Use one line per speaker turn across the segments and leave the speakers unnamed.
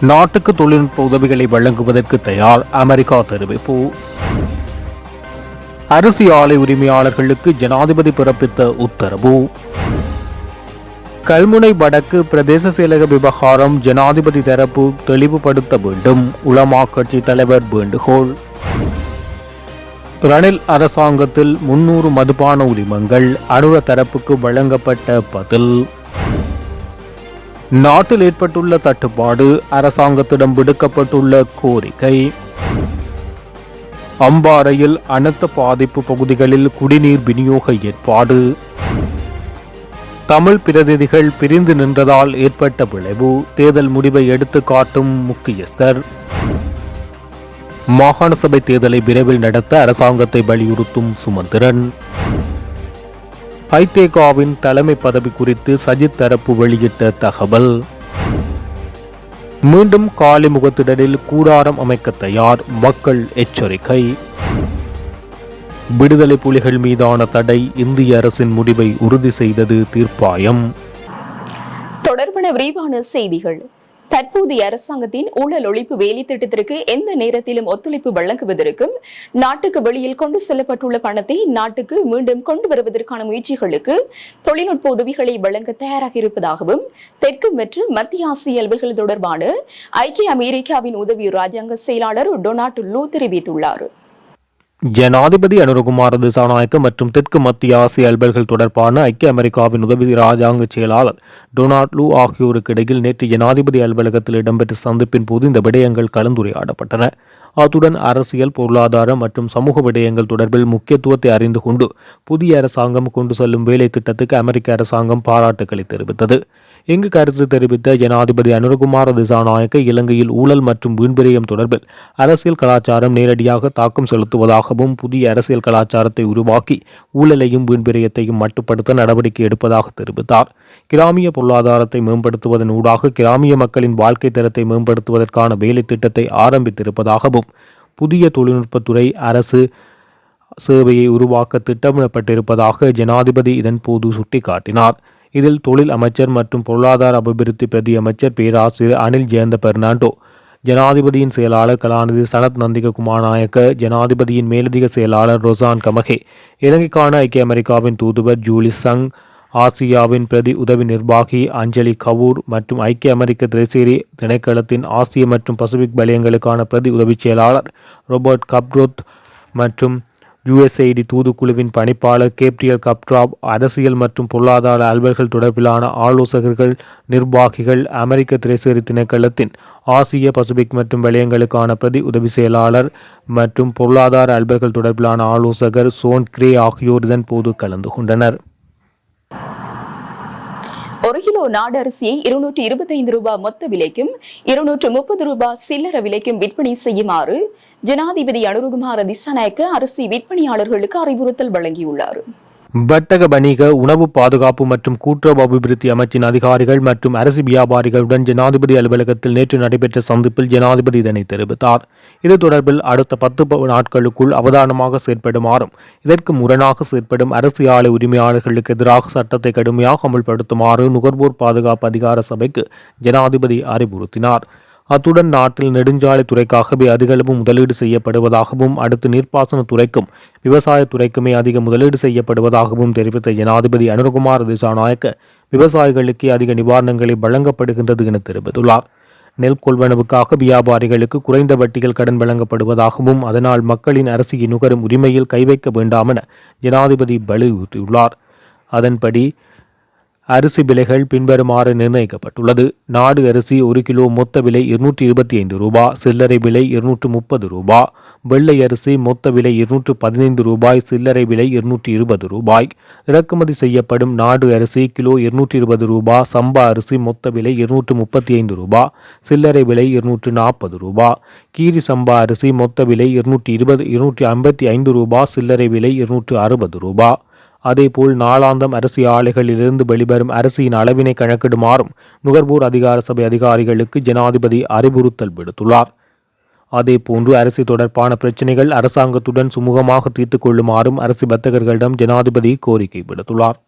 நாட்டுக்கு தொழில்நுட்ப உதவிகளை வழங்குவதற்கு தயார் அமெரிக்கா தெரிவிப்பு. அரிசி ஆலை உரிமையாளர்களுக்கு ஜனாதிபதி பிறப்பித்த உத்தரவு. கல்முனை வடக்கு பிரதேச செயலக விவகாரம் ஜனாதிபதி தரப்பு தெளிவுபடுத்த வேண்டும். உலமா கட்சி தலைவர் வேண்டுகோள். ரணில் அரசாங்கத்தில் முன்னூறு மதுபான உரிமங்கள் அனுர தரப்புக்கு வழங்கப்பட்ட பதில். நாட்டில் ஏற்பட்டுள்ள தட்டுப்பாடு அரசாங்கத்திடம் விடுக்கப்பட்டுள்ள கோரிக்கை. அம்பாறையில் அனர்த்த பாதிப்பு பகுதிகளில் குடிநீர் விநியோக ஏற்பாடு. தமிழ் பிரதிநிதிகள் பிரிந்து நின்றதால் ஏற்பட்ட விளைவு தேர்தல் முடிவை எடுத்து காட்டும் முக்கியஸ்தர். மாகாண சபை தேர்தலை விரைவில் நடத்த அரசாங்கத்தை வலியுறுத்தும் சுமந்திரன். ஐதேகாவின் தலைமை பதவி குறித்து சஜித் தரப்பு வெளியிட்ட தகவல். மீண்டும் காலி முகத்திடலில் கூடாரம் அமைக்க தயார் மக்கள் எச்சரிக்கை. விடுதலை புலிகள் மீதான தடை இந்திய அரசின் முடிவை உறுதி செய்தது தீர்ப்பாயம்.
தொடர்பான விரிவான செய்திகள். தற்போதைய அரசாங்கத்தின் ஊழல் ஒழிப்பு வேலை திட்டத்திற்கு எந்த நேரத்திலும் ஒத்துழைப்பு வழங்குவதற்கும் நாட்டுக்கு வெளியில் கொண்டு செல்லப்பட்டுள்ள பணத்தை நாட்டுக்கு மீண்டும் கொண்டு வருவதற்கான முயற்சிகளுக்கு தொழில்நுட்ப உதவிகளை வழங்க தயாராக இருப்பதாகவும் தெற்கு மற்றும் மத்திய ஆசிய அலுவல்கள் தொடர்பான ஐக்கிய அமெரிக்காவின் உதவி ராஜாங்க செயலாளர் டொனால்ட் லூ தெரிவித்துள்ளார்.
ஜனாதிபதி அனுரகுமார திசாநாயக்க மற்றும் தெற்கு மத்திய ஆசிய அல்பர்கள் தொடர்பான ஐக்கிய அமெரிக்காவின் உதவி ராஜாங்க செயலாளர் டொனால்ட் லூ ஆகியோருக்கு இடையில் நேற்று ஜனாதிபதி அலுவலகத்தில் இடம்பெற்ற சந்திப்பின் போது இந்த விடயங்கள் கலந்துரையாடப்பட்டன. அத்துடன் அரசியல் பொருளாதார மற்றும் சமூக விடயங்கள் தொடர்பில் முக்கியத்துவத்தை அறிந்து கொண்டு புதிய அரசாங்கம் கொண்டு செல்லும் வேலை திட்டத்துக்கு அமெரிக்க அரசாங்கம் பாராட்டுக்களை தெரிவித்தது. இங்கு கருத்து தெரிவித்த ஜனாதிபதி அனுரகுமார் திசாநாயக்க இலங்கையில் ஊழல் மற்றும் வீண்பிரியம் தொடர்பில் அரசியல் கலாச்சாரம் நேரடியாக தாக்கம் செலுத்துவதாகவும் புதிய அரசியல் கலாச்சாரத்தை உருவாக்கி ஊழலையும் வீண்பிரியத்தையும் மட்டுப்படுத்த நடவடிக்கை எடுப்பதாக தெரிவித்தார். கிராமிய பொருளாதாரத்தை மேம்படுத்துவதன் ஊடாக கிராமிய மக்களின் வாழ்க்கை தரத்தை மேம்படுத்துவதற்கான வேலை திட்டத்தை ஆரம்பித்திருப்பதாகவும் புதிய தொழில்நுட்பத்துறை அரசு சேவையை உருவாக்க திட்டமிடப்பட்டிருப்பதாக ஜனாதிபதி இதன் போது சுட்டிக்காட்டினார். இதில் தொழில் அமைச்சர் மற்றும் பொருளாதார அபிவிருத்தி பிரதி அமைச்சர் பேராசிரியர் அனில் ஜெயந்த பெர்னாண்டோ ஜனாதிபதியின் செயலாளர் கலாநிதி சனத் நந்திக குமாரநாயக்க ஜனாதிபதியின் மேலதிக செயலாளர் ரொசான் கமகே இலங்கைக்கான ஐக்கிய அமெரிக்காவின் தூதுவர் ஜூலி சங் ஆசியாவின் பிரதி உதவி நிர்வாகி அஞ்சலி கவூர் மற்றும் ஐக்கிய அமெரிக்க திரைசேரி திணைக்களத்தின் ஆசிய மற்றும் பசிபிக் வலயங்களுக்கான பிரதி உதவிச் செயலாளர் ரோபர்ட் கப்ரோத் மற்றும் யுஎஸ்ஐடி தூதுக்குழுவின் பணிப்பாளர் கேப்ரியல் கப்ட்ராப் அரசியல் மற்றும் பொருளாதார அலுவல்கள் தொடர்பிலான ஆலோசகர்கள் நிர்வாகிகள் அமெரிக்க திரைசேரி திணைக்களத்தின் ஆசிய பசிபிக் மற்றும் வலயங்களுக்கான பிரதி உதவி செயலாளர் மற்றும் பொருளாதார அலுவல்கள் தொடர்பிலான ஆலோசகர் சோன் கிரே ஆகியோர் இதன் போது கலந்து கொண்டனர்.
கிலோ நாடு இருநூற்றி இருபத்தி ஐந்து ரூபாய் மொத்த விலைக்கும் இருநூற்று முப்பது ரூபாய் சில்லற விலைக்கும் விற்பனை செய்யுமாறு ஜனாதிபதி அனுருகுமார திசாநாயக்க அரிசி விற்பனையாளர்களுக்கு அறிவுறுத்தல் வழங்கியுள்ளார்.
வர்த்தக வணிக உணவு பாதுகாப்பு மற்றும் கூட்டுறவு அபிவிருத்தி அமைச்சின் அதிகாரிகள் மற்றும் அரசு வியாபாரிகளுடன் ஜனாதிபதி அலுவலகத்தில் நேற்று நடைபெற்ற சந்திப்பில் ஜனாதிபதி இதனை தெரிவித்தார். இது தொடர்பில் அடுத்த பத்து நாட்களுக்குள் அவதானமாக செயற்படுமாறும் இதற்கு முரணாக செயற்படும் அரசு ஆலை உரிமையாளர்களுக்கு எதிராக சட்டத்தை கடுமையாக அமல்படுத்துமாறு நுகர்வோர் பாதுகாப்பு அதிகார சபைக்கு ஜனாதிபதி அறிவுறுத்தினார். அத்துடன் நாட்டில் நெடுஞ்சாலை துறைக்காகவே அதிகளவு முதலீடு செய்யப்படுவதாகவும் அடுத்து நீர்ப்பாசன துறைக்கும் விவசாய துறைக்குமே அதிக முதலீடு செய்யப்படுவதாகவும் தெரிவித்த ஜனாதிபதி அனுரகுமார் திசாநாயக்க விவசாயிகளுக்கே அதிக நிவாரணங்களை வழங்கப்படுகின்றது என தெரிவித்துள்ளார். நெல் கொள்வனவுக்காக வியாபாரிகளுக்கு குறைந்த வட்டிகள் கடன் வழங்கப்படுவதாகவும் அதனால் மக்களின் அரசியை நுகரும் உரிமையில் கை வைக்க வேண்டாம் என ஜனாதிபதி வலியுறுத்தியுள்ளார். அதன்படி அரிசி விலைகள் பின்வருமாறு நிர்ணயிக்கப்பட்டுள்ளது. நாடு அரிசி ஒரு கிலோ மொத்த விலை இருநூற்றி இருபத்தி ஐந்து ரூபா சில்லறை விலை இருநூற்று முப்பது ரூபா வெள்ளை அரிசி மொத்த விலை இருநூற்று பதினைந்து ரூபாய் சில்லறை விலை இருநூற்றி இருபது ரூபாய். இறக்குமதி செய்யப்படும் நாடு அரிசி கிலோ இருநூற்றி இருபது ரூபா சம்பா அரிசி மொத்த விலை இருநூற்று முப்பத்தி ஐந்து ரூபா சில்லறை விலை இருநூற்று நாற்பது ரூபா. கீரி சம்பா அரிசி மொத்த விலை இருநூற்றி இருபது இருநூற்றி ஐம்பத்தி ஐந்து ரூபா சில்லறை விலை இருநூற்று அறுபது ரூபா. அதேபோல் நாளாந்தம் அரிசி ஆலைகளிலிருந்து வெளிவரும் அரிசியின் அளவினை கணக்கிடுமாறும் நுகர்வோர் அதிகார சபை அதிகாரிகளுக்கு ஜனாதிபதி அறிவுறுத்தல் விடுத்துள்ளார். அதேபோன்று அரசு தொடர்பான பிரச்சினைகள் அரசாங்கத்துடன் சுமூகமாக தீர்த்துக் கொள்ளுமாறும் அரசு வர்த்தகர்களிடம் ஜனாதிபதி கோரிக்கை விடுத்துள்ளார்.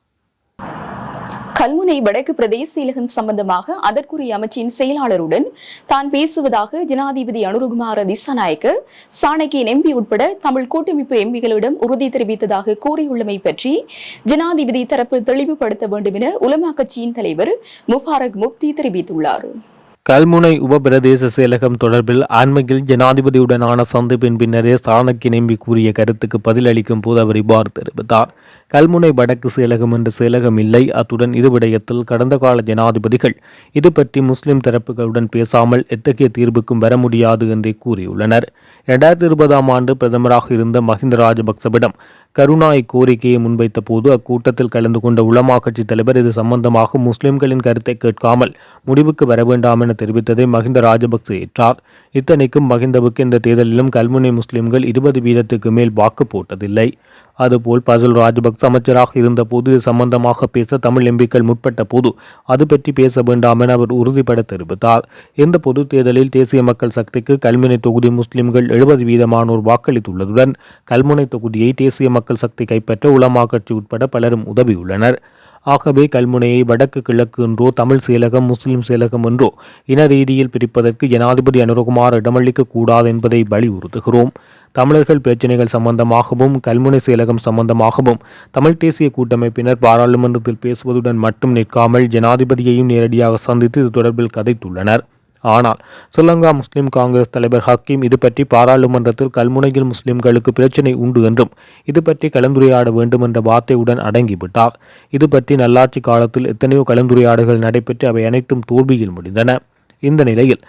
கல்முனை வடக்கு பிரதேச செயலகம் சம்பந்தமாக அதற்குரிய அமைச்சின் செயலாளருடன் தான் பேசுவதாக ஜனாதிபதி அனுருகுமார திசாநாயக்க சாணக்கியன் எம்பி உட்பட தமிழ் கூட்டமைப்பு எம்பிகளிடம் உறுதி தெரிவித்ததாக கூறியுள்ளமை பற்றி ஜனாதிபதி தரப்பு தெளிவுபடுத்த வேண்டும் என உலமா கட்சியின் தலைவர் முபாரக் முப்தி தெரிவித்துள்ளார்.
கல்முனை உபபிரதேச செயலகம் தொடர்பில் அண்மையில் ஜனாதிபதியுடனான சந்திப்பின் பின்னரே சாணக்கிய நம்பி கூறிய கருத்துக்கு பதிலளிக்கும் போது அவர் இவ்வாறு தெரிவித்தார். கல்முனை வடக்கு செயலகம் என்று செயலகம் இல்லை. அத்துடன் இது விடயத்தில் கடந்த கால ஜனாதிபதிகள் இது பற்றி முஸ்லிம் தரப்புகளுடன் பேசாமல் எத்தகைய தீர்வுக்கும் வர முடியாது என்றே கூறியுள்ளனர். இரண்டாயிரத்தி இருபதாம் ஆண்டு பிரதமராக இருந்த மஹிந்த ராஜபக்சவிடம் கருணா இக்கோரிக்கையை முன்வைத்த போது அக்கூட்டத்தில் கலந்து கொண்ட உலமா கட்சி தலைவர் இது சம்பந்தமாக முஸ்லிம்களின் கருத்தை கேட்காமல் முடிவுக்கு வர வேண்டாம் என தெரிவித்ததை மஹிந்த ராஜபக்ச ஏற்றார். இத்தனைக்கும் மஹிந்தவுக்கு இந்த தேர்தலிலும் கல்முனை முஸ்லிம்கள் இருபது வீதத்துக்கு மேல் வாக்கு போட்டதில்லை. அதுபோல் பசுல் ராஜபக்ச அமைச்சராக இருந்தபோது இது சம்பந்தமாக பேச தமிழ் எம்பிக்கள் முற்பட்ட போது அது பற்றி பேச வேண்டாம் என அவர் உறுதிபட தெரிவித்தார். இந்த பொது தேர்தலில் தேசிய மக்கள் சக்திக்கு கல்முனை தொகுதி முஸ்லிம்கள் எழுபது வீதமானோர் வாக்களித்துள்ளதுடன் கல்முனை தொகுதியை தேசிய மக்கள் சக்தி கைப்பற்ற உலமா கட்சி உட்பட பலரும் உதவியுள்ளனர். ஆகவே கல்முனையை வடக்கு கிழக்கு என்றோ தமிழ் செயலகம் முஸ்லிம் செயலகம் என்றோ இன ரீதியில் பிரிப்பதற்கு ஜனாதிபதி அனுரகுமார் இடமளிக்க கூடாது என்பதை வலியுறுத்துகிறோம். தமிழர்கள் பிரச்சினைகள் சம்பந்தமாகவும் கல்முனை செயலகம் சம்பந்தமாகவும் தமிழ் தேசிய கூட்டமைப்பினர் பாராளுமன்றத்தில் பேசுவதுடன் மட்டும் நிற்காமல் ஜனாதிபதியையும் நேரடியாக சந்தித்து இது தொடர்பில் கதைத்துள்ளனர். ஆனால் ஸ்ரீலங்கா முஸ்லிம் காங்கிரஸ் தலைவர் ஹக்கீம் இது பற்றி பாராளுமன்றத்தில் கல்முனையில் முஸ்லிம்களுக்கு பிரச்சினை உண்டு என்றும் இது பற்றி கலந்துரையாட வேண்டும் என்ற வார்த்தையுடன் அடங்கிவிட்டார். இது பற்றி நல்லாட்சி காலத்தில் எத்தனையோ கலந்துரையாடல்கள் நடைபெற்று அவை அனைத்தும் தோல்வியில் முடிந்தன. இந்த நிலையில்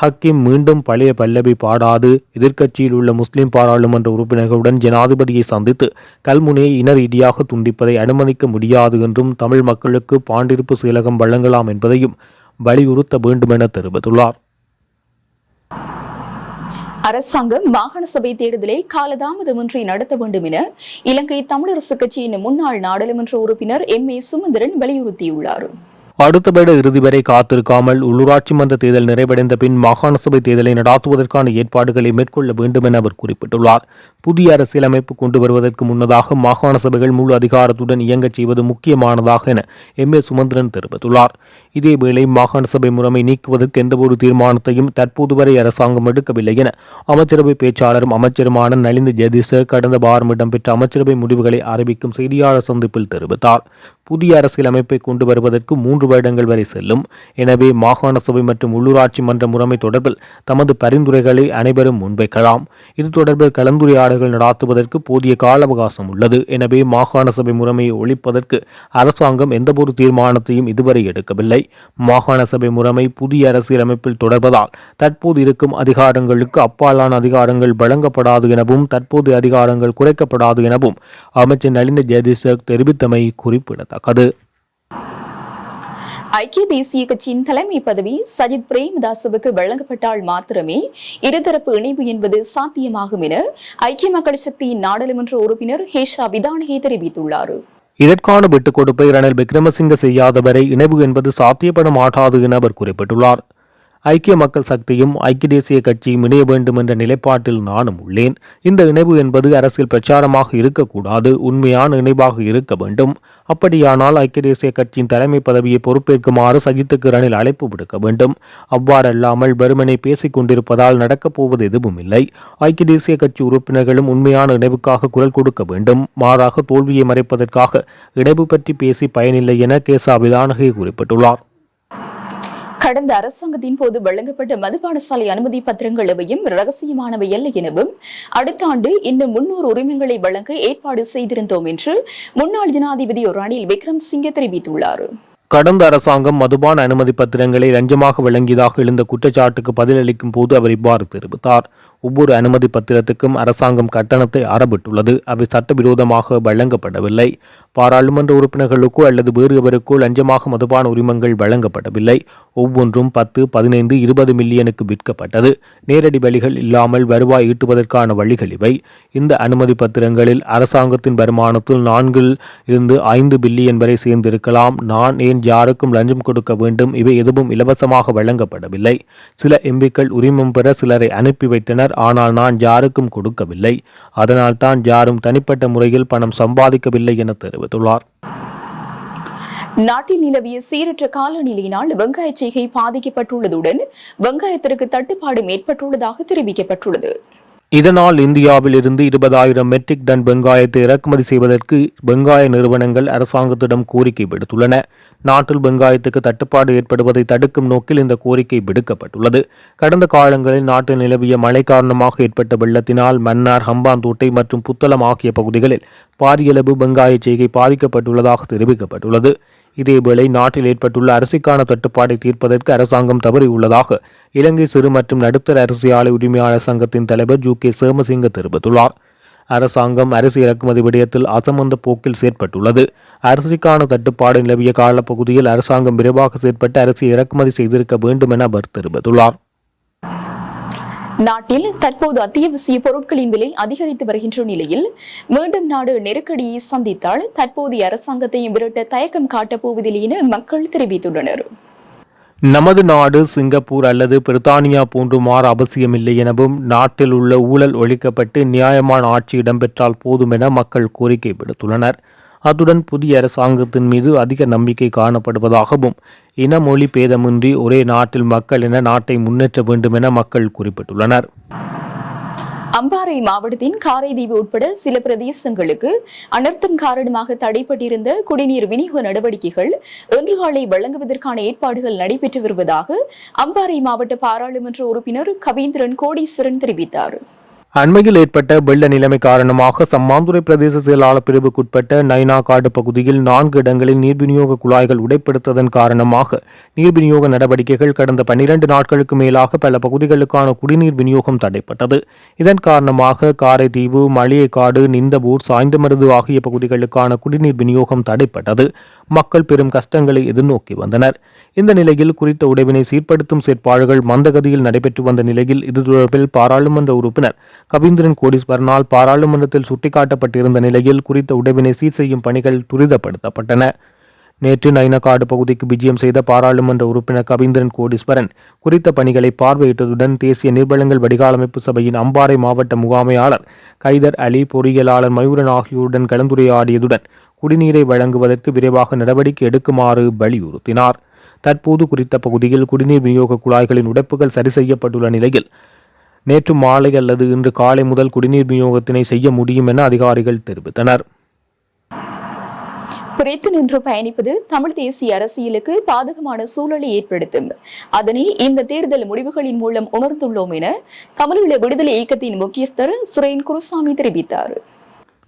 ஹக்கீம் மீண்டும் பழைய பல்லவி பாடாது எதிர்க்கட்சியில் உள்ள முஸ்லிம் பாராளுமன்ற உறுப்பினர்களுடன் ஜனாதிபதியை சந்தித்து கல்முனையை இன ரீதியாக துண்டிப்பதை அனுமதிக்க முடியாது என்றும் தமிழ் மக்களுக்கு பாண்டிருப்பு செயலகம் வழங்கலாம் என்பதையும் வலியுறுத்த வேண்டுமென தெரிவித்துள்ளார்.
அரசாங்கம் மாகாண சபை தேர்தலை காலதாமதமின்றி நடத்த வேண்டும் என இலங்கை தமிழரசு கட்சியின் முன்னாள் நாடாளுமன்ற உறுப்பினர் எம் ஏ சுமந்திரன் வலியுறுத்தியுள்ளார்.
அடுத்த வருட இறுதி வரை காத்திருக்காமல் உள்ளூராட்சி மன்ற தேர்தல் நிறைவடைந்த பின் மாகாண சபை தேர்தலை நடாத்துவதற்கான ஏற்பாடுகளை மேற்கொள்ள வேண்டும் என அவர் குறிப்பிட்டுள்ளார். புதிய அரசியலமைப்பு கொண்டு வருவதற்கு முன்னதாக மாகாண சபைகள் முழு அதிகாரத்துடன் இயங்கச் செய்வது முக்கியமானதாக என எம் ஏ சுமந்திரன் தெரிவித்துள்ளார். இதேவேளை மாகாண சபை முறைமை நீக்குவதற்கு எந்தவொரு தீர்மானத்தையும் தற்போது வரை அரசாங்கம் எடுக்கவில்லை என அமைச்சரவை பேச்சாளரும் அமைச்சருமான நலிந்த ஜெதிச கடந்த வாரம் இடம்பெற்ற அமைச்சரவை முடிவுகளை அறிவிக்கும் செய்தியாளர் சந்திப்பில் தெரிவித்தார். புதிய அரசியலமைப்பை கொண்டு வருவதற்கு மூன்று வருடங்கள் வரை செல்லும். எனவே மாகாண சபை மற்றும் உள்ளூராட்சி மன்ற முறைமை தொடர்பில் தமது பரிந்துரைகளை அனைவரும் முன்வைக்கலாம். இது தொடர்பில் கலந்துரையாடல்கள் நடாத்துவதற்கு போதிய கால அவகாசம் உள்ளது. எனவே மாகாண சபை முறைமையை ஒழிப்பதற்கு அரசாங்கம் எந்தவொரு தீர்மானத்தையும் இதுவரை எடுக்கவில்லை. மாகாண சபை முறைமை புதிய அரசியலமைப்பில் தொடர்வதால் தற்போது இருக்கும் அதிகாரங்களுக்கு அப்பாலான அதிகாரங்கள் வழங்கப்படாது எனவும் தற்போது அதிகாரங்கள் குறைக்கப்படாது எனவும் அமைச்சர் நளிந்த ஜெயதிசக் தெரிவித்தமை குறிப்பிடத்தக்கது.
ஐக்கிய தேசிய கட்சியின் தலைமை பதவி சஜித் பிரேமதாசுவுக்கு வழங்கப்பட்டால் மாத்திரமே இருதரப்பு இணைவு என்பது சாத்தியமாகும் என ஐக்கிய மக்கள் சக்தியின் நாடாளுமன்ற உறுப்பினர் ஹேஷா விதானகே தெரிவித்துள்ளார்.
இதற்கான விட்டுக் கொடுப்பை ரணில் விக்ரமசிங்க செய்யாதவரை இணைவு என்பது சாத்தியப்பட மாட்டாது என அவர் குறிப்பிட்டுள்ளார். ஐக்கிய மக்கள் சக்தியும் ஐக்கிய தேசிய கட்சியும் இணைய வேண்டும் என்ற நிலைப்பாட்டில் நானும் உள்ளேன். இந்த இணைவு என்பது அரசியல் பிரச்சாரமாக இருக்கக்கூடாது உண்மையான இணைவாக இருக்க வேண்டும். அப்படியானால் ஐக்கிய தேசிய கட்சியின் தலைமை பதவியை பொறுப்பேற்குமாறு சஜித்துக்கு ரணில் அழைப்பு விடுக்க வேண்டும். அவ்வாறல்லாமல் வெறுமனை பேசிக் கொண்டிருப்பதால் நடக்கப் போவது எதுவும் இல்லை. ஐக்கிய தேசிய கட்சி உறுப்பினர்களும் உண்மையான இணைவுக்காக குரல் கொடுக்க வேண்டும். மாறாக தோல்வியை மறைப்பதற்காக இணைவு பற்றி பேசி பயனில்லை என கேசா விதானகை குறிப்பிட்டுள்ளார்.
கடந்த அரசாங்கத்தின் போது வழங்கப்பட்ட மதுபானசாலை அனுமதி பத்திரங்கள் எவையும் ரகசியமானவை அல்ல எனவும் அடுத்த ஆண்டு இன்னும் முன்னூறு உரிமங்களை வழங்க ஏற்பாடு செய்திருந்தோம் என்று முன்னாள் ஜனாதிபதி ரணில் விக்ரம் சிங்கே தெரிவித்துள்ளார்.
கடந்த அரசாங்கம் மதுபான அனுமதி பத்திரங்களை லஞ்சமாக வழங்கியதாக எழுந்த குற்றச்சாட்டுக்கு பதிலளிக்கும் போது அவர் இவ்வாறு தெரிவித்தார். ஒவ்வொரு அனுமதி பத்திரத்துக்கும் அரசாங்கம் கட்டணத்தை அறவிட்டுள்ளது. அவை சட்டவிரோதமாக வழங்கப்படவில்லை. பாராளுமன்ற உறுப்பினர்களுக்கோ அல்லது வேறு எவருக்கோ லஞ்சமாக மதுபான உரிமங்கள் வழங்கப்படவில்லை. ஒவ்வொன்றும் பத்து பதினைந்து இருபது மில்லியனுக்கு விற்கப்பட்டது. நேரடி வழிகள் இல்லாமல் வருவாய் ஈட்டுவதற்கான வழிகள் இவை. இந்த அனுமதி பத்திரங்களில் அரசாங்கத்தின் வருமானத்தில் நான்கில் இருந்து ஐந்து பில்லியன் வரை சேர்ந்திருக்கலாம். நான் ஏன் யாருக்கும் லஞ்சம் கொடுக்க வேண்டும்? இவை எதுவும் இலவசமாக வழங்கப்படவில்லை. சில எம்பிக்கள் உரிமம் பெற சிலரை அனுப்பி வைத்தனர். ஆனால் நான் யாருக்கும் கொடுக்கவில்லை. அதனால் தான் யாரும் தனிப்பட்ட முறையில் பணம் சம்பாதிக்கவில்லை என தெரிவித்துள்ளார்.
நாட்டில் நிலவிய சீரற்ற காலநிலையினால் வெங்காய செய்கை பாதிக்கப்பட்டுள்ளதுடன் வெங்காயத்திற்கு தட்டுப்பாடும் ஏற்பட்டுள்ளதாக தெரிவிக்கப்பட்டுள்ளது.
இதனால் இந்தியாவில் இருந்து இருபதாயிரம் மெட்ரிக் டன் வெங்காயத்தை இறக்குமதி செய்வதற்கு வெங்காய நிறுவனங்கள் அரசாங்கத்திடம் கோரிக்கை விடுத்துள்ளன. நாட்டில் வெங்காயத்துக்கு தட்டுப்பாடு ஏற்படுவதை தடுக்கும் நோக்கில் இந்த கோரிக்கை விடுக்கப்பட்டுள்ளது. கடந்த காலங்களில் நாட்டில் நிலவிய மழை காரணமாக ஏற்பட்ட வெள்ளத்தினால் மன்னார் ஹம்பாந்தோட்டை மற்றும் புத்தளம் ஆகிய பகுதிகளில் பாரியளவு வெங்காய செய்கை பாதிக்கப்பட்டுள்ளதாக தெரிவிக்கப்பட்டுள்ளது. இதேவேளை நாட்டில் ஏற்பட்டுள்ள அரிசிக்கான தட்டுப்பாடை தீர்ப்பதற்கு அரசாங்கம் தவறியுள்ளதாக இலங்கை சிறு மற்றும் நடுத்தர அரிசி ஆலை உரிமையாளர் சங்கத்தின் தலைவர் ஜூ கே சேமசிங்க தெரிவித்துள்ளார். அரசாங்கம் அரிசி இறக்குமதி விடயத்தில் அசமந்த போக்கில் செயற்பட்டுள்ளது. அரிசிக்கான தட்டுப்பாடு நிலவிய காலப்பகுதியில் அரசாங்கம் விரைவாக செயற்பட்டு அரிசி இறக்குமதி செய்திருக்க வேண்டும் என அவர் தெரிவித்துள்ளார்.
நாட்டில் தற்போது அத்தியாவசிய பொருட்களின் விலை அதிகரித்து வருகின்ற நிலையில் மீண்டும் நாடு நெருக்கடியை சந்தித்தால் தற்போதைய அரசாங்கத்தையும் விரட்ட தயக்கம் காட்டப் போவதில்லை என மக்கள் தெரிவித்துள்ளனர்.
நமது நாடு சிங்கப்பூர் அல்லது பிரித்தானியா போன்று மாற அவசியமில்லை எனவும் நாட்டில் உள்ள ஊழல் ஒழிக்கப்பட்டு நியாயமான ஆட்சி இடம்பெற்றால் போதும் என மக்கள் கோரிக்கை விடுத்துள்ளனர். அத்துடன் புதிய அரசாங்கத்தின் மீது அதிக நம்பிக்கை காணப்படுவதாகவும் இன மொழி பேதமின்றி ஒரே நாட்டில் மக்கள் என நாட்டை முன்னேற்ற வேண்டும் என மக்கள் குறிப்பிட்டுள்ளனர்.
அம்பாறை மாவட்டத்தின் காரைதீவு உட்பட சில பிரதேசங்களுக்கு அனர்த்தம் காரணமாக தடைப்பட்டிருந்த குடிநீர் விநியோக நடவடிக்கைகள் இன்று காலை வழங்குவதற்கான ஏற்பாடுகள் நடைபெற்று வருவதாக அம்பாறை மாவட்ட பாராளுமன்ற உறுப்பினர் கவீந்திரன் கோடீஸ்வரன் தெரிவித்தார்.
அண்மையில் ஏற்பட்ட வெள்ள நிலைமை காரணமாக சம்மாந்துறை பிரதேச செயலாளர் பிரிவுக்குட்பட்ட நைனாகாடு பகுதியில் நான்கு இடங்களில் நீர் விநியோக குழாய்கள் உடைப்படுத்ததன் காரணமாக நீர் விநியோக நடவடிக்கைகள் கடந்த பன்னிரண்டு நாட்களுக்கு மேலாக பல பகுதிகளுக்கான குடிநீர் விநியோகம் தடைப்பட்டது. இதன் காரணமாக காரைதீவு மளிகைக்காடு நிந்தபூர் சாய்ந்தமருது ஆகிய பகுதிகளுக்கான குடிநீர் விநியோகம் தடைப்பட்டது. மக்கள் பெரும் கஷ்டங்களை எதிர்நோக்கி வந்தனர். இந்த நிலையில் குறித்த உடைவினை சீர்படுத்தும் செயற்பாடுகள் மந்தகதியில் நடைபெற்று வந்த நிலையில் இது தொடர்பில் பாராளுமன்ற உறுப்பினர் கவீந்திரன் கோடீஸ்வரனால் பாராளுமன்றத்தில் சுட்டிக்காட்டப்பட்டிருந்த நிலையில் குறித்த உடைவினை சீர் செய்யும் பணிகள் துரிதப்படுத்தப்பட்டன. நேற்று நைனக்காடு பகுதிக்கு விஜயம் செய்த பாராளுமன்ற உறுப்பினர் கவீந்திரன் கோடீஸ்வரன் குறித்த பணிகளை பார்வையிட்டதுடன் தேசிய நீர்வளங்கள் வடிகாலமைப்பு சபையின் அம்பாறை மாவட்ட முகாமையாளர் கைதர் அலி பொறியியலாளர் மயூரன் ஆகியோருடன் கலந்துரையாடியதுடன் குடிநீரை வழங்குவதற்கு விரைவாக நடவடிக்கை எடுக்குமாறு வலியுறுத்தினார். தற்போது குறித்த பகுதியில் குடிநீர் விநியோக குழாய்களின் உடைப்புகள் சரி செய்யப்பட்டுள்ள நிலையில் நேற்று மாலை அல்லது இன்று காலை முதல் குடிநீர் விநியோகத்தினை செய்ய முடியும் என அதிகாரிகள் தெரிவித்தனர்.
பிரித்து நின்று பயணிப்பது தமிழ் தேசிய அரசியலுக்கு பாதகமான சூழலை ஏற்படுத்தும். அதனை இந்த தேர்தல் முடிவுகளின் மூலம் உணர்ந்துள்ளோம் என தமிழீழ விடுதலை இயக்கத்தின் முக்கியஸ்தர் சுரேன் குருசாமி தெரிவித்தார்.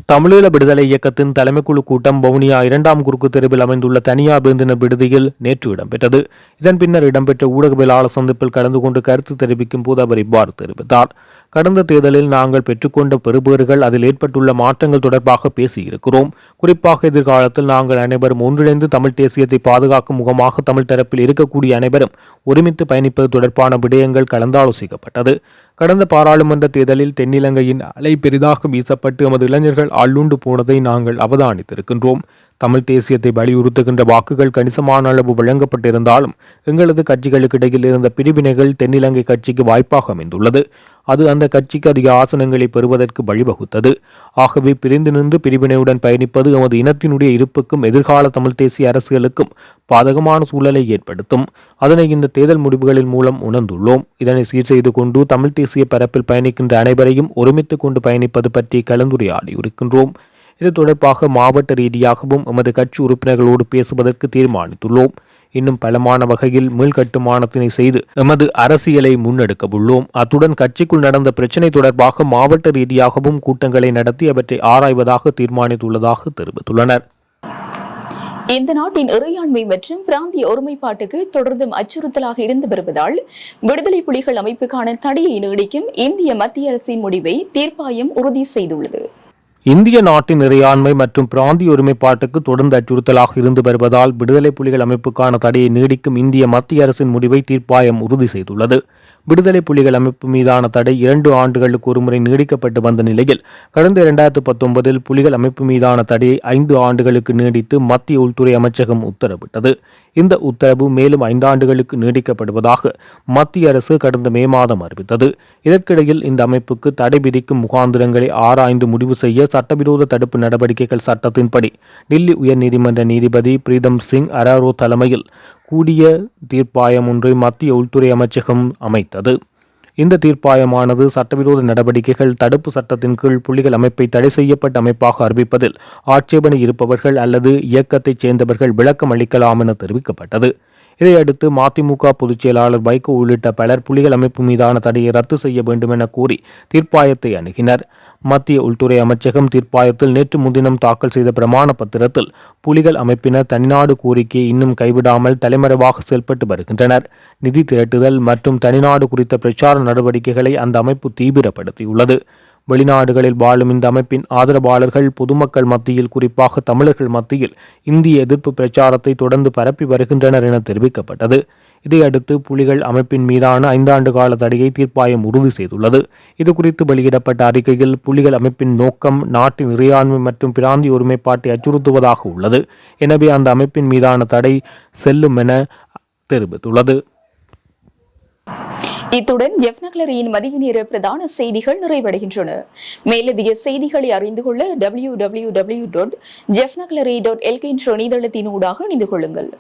தமிழீழ விடுதலை இயக்கத்தின் தலைமைக்குழு கூட்டம் வவுனியா இரண்டாம் குறுக்கு தெருவில் அமைந்துள்ள தனியார் விருந்தினர் விடுதியில் நேற்று இடம்பெற்றது. இதன் பின்னர் இடம்பெற்ற ஊடகவியலாளர் சந்திப்பில் கலந்து கொண்டு கருத்து தெரிவிக்கும் போது அவர் இவ்வாறு தெரிவித்தார். கடந்த தேர்தலில் நாங்கள் பெற்றுக்கொண்ட பெறுபேறுகள் அதில் ஏற்பட்டுள்ள மாற்றங்கள் தொடர்பாக பேசியிருக்கிறோம். குறிப்பாக எதிர்காலத்தில் நாங்கள் அனைவரும் ஒன்றிணைந்து தமிழ் தேசியத்தை பாதுகாக்கும் முகமாக தமிழ் தரப்பில் இருக்கக்கூடிய அனைவரும் ஒருமித்து பயணிப்பது தொடர்பான விடயங்கள் கலந்தாலோசிக்கப்பட்டது. கடந்த பாராளுமன்ற தேர்தலில் தென்னிலங்கையின் அலை பெரிதாக வீசப்பட்டு எமது இளைஞர்கள் அள்ளுண்டு போனதை நாங்கள் அவதானித்திருக்கின்றோம். தமிழ் தேசியத்தை வலியுறுத்துகின்ற வாக்குகள் கணிசமான அளவு வழங்கப்பட்டிருந்தாலும் எங்களது கட்சிகளுக்கு இடையில் இருந்த பிரிவினைகள் தென்னிலங்கை கட்சிக்கு வாய்ப்பாக அமைந்துள்ளது. அது அந்த கட்சிக்கு அதிக ஆசனங்களை பெறுவதற்கு வழிவகுத்தது. ஆகவே பிரிந்து நின்று பிரிவினையுடன் பயணிப்பது எமது இனத்தினுடைய இருப்புக்கும் எதிர்கால தமிழ் தேசிய அரசியலுக்கும் பாதகமான சூழலை ஏற்படுத்தும். அதனை இந்த தேர்தல் முடிவுகளின் மூலம் உணர்ந்துள்ளோம். இதனை சீர் செய்து கொண்டு தமிழ் தேசிய பரப்பில் பயணிக்கின்ற அனைவரையும் ஒருமித்து கொண்டு பயணிப்பது பற்றி கலந்துரையாடி இருக்கின்றோம். இது தொடர்பாக மாவட்ட ரீதியாகவும் எமது கட்சி உறுப்பினர்களோடு பேசுவதற்கு தீர்மானித்துள்ளோம். இன்னும் பலமான வகையில் மீள்கட்டுமானத்தினை செய்து எமது அரசியலை முன்னெடுக்க உள்ளோம். அத்துடன் கட்சிக்குள் நடந்த பிரச்சினை தொடர்பாக மாவட்ட ரீதியாகவும் கூட்டங்களை நடத்தி அவற்றை ஆராய்வதாக தீர்மானித்துள்ளதாக தெரிவித்துள்ளனர்.
இந்த நாட்டின் இறையாண்மை மற்றும் பிராந்திய ஒருமைப்பாட்டுக்கு தொடர்ந்தும் அச்சுறுத்தலாக இருந்து வருவதால் விடுதலை புலிகள் அமைப்புக்கான தடையை நீடிக்கும் இந்திய மத்திய அரசின் முடிவை தீர்ப்பாயம் உறுதி செய்துள்ளது.
இந்திய நாட்டின் இறையாண்மை மற்றும் பிராந்திய ஒருமைப்பாட்டுக்கு தொடர்ந்து அச்சுறுத்தலாக இருந்து வருவதால் விடுதலை புலிகள் அமைப்புக்கான தடையை நீடிக்கும் இந்திய மத்திய அரசின் முடிவை தீர்ப்பாயம் உறுதி செய்துள்ளது. விடுதலை புலிகள் அமைப்பு மீதான தடை இரண்டு ஆண்டுகளுக்கு ஒருமுறை நீடிக்கப்பட்டு வந்த நிலையில் கடந்த இரண்டாயிரத்து பத்தொன்பதில் புலிகள் அமைப்பு மீதான தடையை ஐந்து ஆண்டுகளுக்கு நீடித்து மத்திய உள்துறை அமைச்சகம் உத்தரவிட்டது. இந்த உத்தரவு மேலும் ஐந்தாண்டுகளுக்கு நீடிக்கப்படுவதாக மத்திய அரசு கடந்த மே மாதம் அறிவித்தது. இதற்கிடையில் இந்த அமைப்புக்கு தடை விதிக்கும் முகாந்திரங்களை ஆராய்ந்து முடிவு செய்ய சட்டவிரோத தடுப்பு நடவடிக்கைகள் சட்டத்தின்படி டில்லி உயர்நீதிமன்ற நீதிபதி பிரீதம் சிங் அராரோ தலைமையில் கூடிய தீர்ப்பாயம் ஒன்றை மத்திய உள்துறை அமைச்சகம் அமைத்தது. இந்த தீர்ப்பாயமானது சட்டவிரோத நடவடிக்கைகள் தடுப்பு சட்டத்தின் கீழ் புலிகள் அமைப்பை தடை செய்யப்பட்ட அமைப்பாக அறிவிப்பதில் ஆட்சேபனை இருப்பவர்கள் அல்லது இயக்கத்தைச் சேர்ந்தவர்கள் விளக்கம் அளிக்கலாம் என தெரிவிக்கப்பட்டது. இதையடுத்து மதிமுக பொதுச் செயலாளர் வைகோ உள்ளிட்ட பலர் புலிகள் அமைப்பு மீதான தடையை ரத்து செய்ய வேண்டும் என கூறி தீர்ப்பாயத்தை அணுகினர். மத்திய உள்துறை அமைச்சகம் தீர்ப்பாயத்தில் நேற்று முன்தினம் தாக்கல் செய்த பிரமாண பத்திரத்தில் புலிகள் அமைப்பினர் தனிநாடு கோரிக்கையை இன்னும் கைவிடாமல் தலைமறைவாக செயல்பட்டு வருகின்றனர். நிதி திரட்டுதல் மற்றும் தனிநாடு குறித்த பிரச்சார நடவடிக்கைகளை அந்த அமைப்பு தீவிரப்படுத்தியுள்ளது. வெளிநாடுகளில் வாழும் இந்த அமைப்பின் ஆதரவாளர்கள் பொதுமக்கள் மத்தியில் குறிப்பாக தமிழர்கள் மத்தியில் இந்திய எதிர்ப்பு பிரச்சாரத்தை தொடர்ந்து பரப்பி வருகின்றனர் என தெரிவிக்கப்பட்டது. இதையடுத்து புலிகள் அமைப்பின் மீதான ஐந்தாண்டு கால தடையை தீர்ப்பாயம் உறுதி செய்துள்ளது. இதுகுறித்து வெளியிடப்பட்ட அறிக்கையில் புலிகள் அமைப்பின் நோக்கம் நாட்டின் இறையாண்மை மற்றும் பிராந்திய ஒருமைப்பாட்டை அச்சுறுத்துவதாக உள்ளது. எனவே அந்த அமைப்பின் மீதான தடை செல்லும் என தெரிவித்துள்ளது.
இத்துடன் ஜெஃப்னக்லரியின் மதிய நேர பிரதான செய்திகள் நிறைவடைகின்றன. மேலதிக செய்திகளை அறிந்து கொள்ள W W W dot Jaffna gallery dot LK என்ற இணையதளத்தினூடாக இணைந்து கொள்ளுங்கள்.